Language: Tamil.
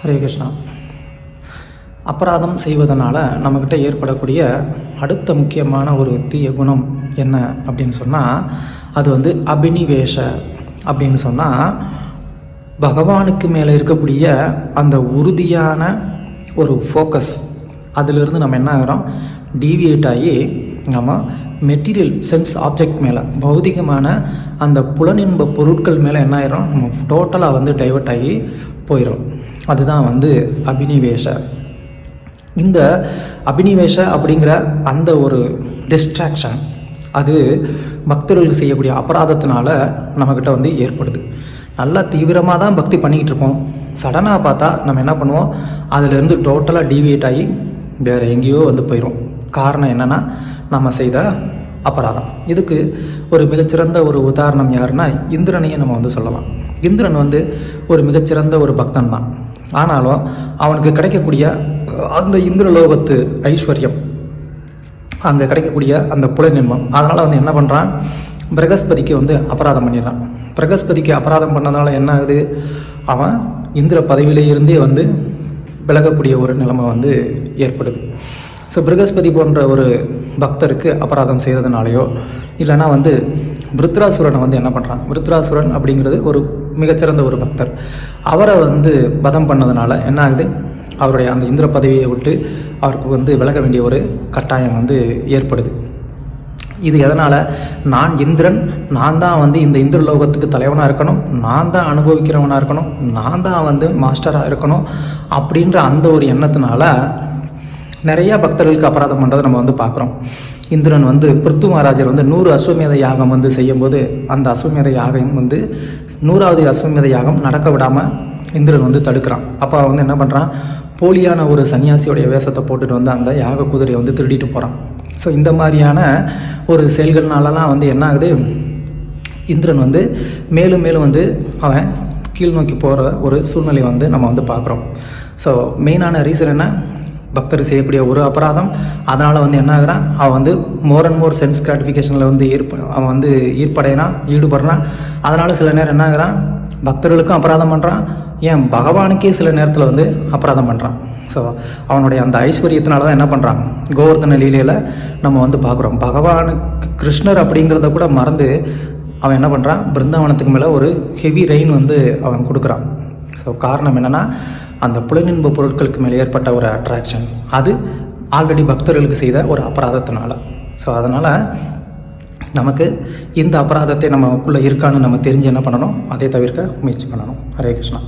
ஹரே கிருஷ்ணா. அபராதம் செய்வதனால் நம்மக்கிட்ட ஏற்படக்கூடிய அடுத்த முக்கியமான ஒரு தீய குணம் என்ன அப்படின்னு சொன்னால் அது வந்து அபினிவேஷ அப்படின்னு சொன்னால் பகவானுக்கு மேலே இருக்கக்கூடிய அந்த உறுதியான ஒரு ஃபோக்கஸ் அதிலிருந்து நம்ம என்ன ஆகிறோம்? டீவியேட் ஆகி நம்ம மெட்டீரியல் சென்ஸ் ஆப்ஜெக்ட் மேலே பௌதிகமான அந்த புலனின்ப பொருட்கள் மேலே என்ன ஆயிரும்? நம்ம டோட்டலாக வந்து டைவர்ட் ஆகி போயிடும் அதுதான் வந்து அபினிவேஷ. இந்த அபினிவேஷ அப்படிங்கிற அந்த ஒரு டிஸ்ட்ராக்ஷன் அது பக்தர்களுக்கு செய்யக்கூடிய அபராதத்தினால நம்மக்கிட்ட வந்து ஏற்படுது. நல்லா தீவிரமாக தான் பக்தி பண்ணிக்கிட்டு இருக்கோம் சடனாக பார்த்தா நம்ம என்ன பண்ணுவோம்? அதுலேருந்து டோட்டலாக டீவியேட் ஆகி வேறு எங்கேயோ வந்து போயிடும் காரணம் என்னென்னா நம்ம செய்த அபராதம். இதுக்கு ஒரு மிகச்சிறந்த ஒரு உதாரணம் யாருன்னா இந்திரனையே நம்ம வந்து சொல்லலாம். இந்திரன் வந்து ஒரு மிகச்சிறந்த ஒரு பக்தன் தான் ஆனாலும் அவனுக்கு கிடைக்கக்கூடிய அந்த இந்திரலோகத்து ஐஸ்வர்யம் அங்கே கிடைக்கக்கூடிய அந்த புலனின்பம் அதனால் வந்து என்ன பண்ணுறான் பிரகஸ்பதிக்கு வந்து அபராதம் பண்ணிடுறான். பிரகஸ்பதிக்கு அபராதம் பண்ணதுனால என்ன ஆகுது? அவன் இந்திர பதவியிலே இருந்தே வந்து விலகக்கூடிய ஒரு நிலைமை வந்து ஏற்படுது. ஸோ பிரகஸ்பதி போன்ற ஒரு பக்தருக்கு அபராதம் செய்கிறதுனாலையோ இல்லைனா வந்து விருத்ராசுரனை வந்து என்ன பண்ணுறான் விருத்ராசுரன் அப்படிங்கிறது ஒரு மிகச்சிறந்த ஒரு பக்தர். அவரை வந்து வதம் பண்ணதுனால என்ன ஆகுது அவருடைய அந்த இந்திர பதவியை விட்டு அவருக்கு வந்து விலக வேண்டிய ஒரு கட்டாயம் வந்து ஏற்படுது. இது எதனால்? நான் இந்திரன் நான் தான் வந்து இந்த இந்திர லோகத்துக்கு தலைவனாக இருக்கணும். நான் தான் அனுபவிக்கிறவனாக இருக்கணும். நான் தான் வந்து மாஸ்டராக இருக்கணும் அப்படின்ற அந்த ஒரு எண்ணத்தினால நிறையா பக்தர்களுக்கு அபராதம் பண்ணுறதை நம்ம வந்து பார்க்குறோம். இந்திரன் வந்து பிருத்து மகாராஜர் வந்து நூறு அஸ்வமேத யாகம் வந்து செய்யும்போது அந்த அஸ்வமேத யாகம் வந்து நூறாவது அஸ்வமேத யாகம் நடக்க விடாமல் இந்திரன் வந்து தடுக்கிறான். அப்போ அவன் வந்து என்ன பண்ணுறான் போலியான ஒரு சன்னியாசியோடைய வேஷத்தை போட்டுட்டு வந்து அந்த யாக குதிரையை வந்து திருடிட்டு போகிறான் ஸோ இந்த மாதிரியான ஒரு செயல்கள்னாலலாம் வந்து என்ன ஆகுது? இந்திரன் வந்து மேலும் மேலும் வந்து அவன் கீழ் நோக்கி போகிற ஒரு சூழ்நிலை வந்து நம்ம வந்து பார்க்குறோம். ஸோ மெயினான ரீசன் என்ன? பக்தர் செய்யக்கூடிய ஒரு அபராதம். அதனால் வந்து என்ன ஆகுறான் அவன் வந்து மோர் அண்ட் மோர் சென்ஸ் கிராட்டிஃபிகேஷனில் வந்து ஈர்ப்ப அவன் வந்து ஈர்ப்படைகிறான் ஈடுபடுறான். அதனால் சில நேரம் என்ன ஆகுறான் பக்தர்களுக்கும் அபராதம் பண்ணுறான் ஏன்? பகவானுக்கே சில நேரத்தில் வந்து அபராதம் பண்ணுறான் ஸோ அவனுடைய அந்த ஐஸ்வர்யத்தினால தான் என்ன பண்ணுறான் கோவர்த்தன லீலையில் நம்ம வந்து பார்க்குறோம். பகவானுக்கு கிருஷ்ணர் அப்படிங்கிறத கூட மறந்து அவன் என்ன பண்ணுறான் பிருந்தாவனத்துக்கு மேலே ஒரு ஹெவி ரெயின் வந்து அவன் கொடுக்குறான். ஸோ காரணம் என்னென்னா அந்த புலனின்ப பொருட்களுக்கு மேலே ஏற்பட்ட ஒரு அட்ராக்ஷன் அது ஆல்ரெடி பக்தர்களுக்கு செய்த ஒரு அபராதத்தினால. ஸோ அதனால் நமக்கு இந்த அபராதத்தை நமக்குள்ளே இருக்கான்னு நம்ம தெரிஞ்சு என்ன பண்ணணும்? அதை தவிர்க்க முயற்சி பண்ணணும். ஹரே கிருஷ்ணா.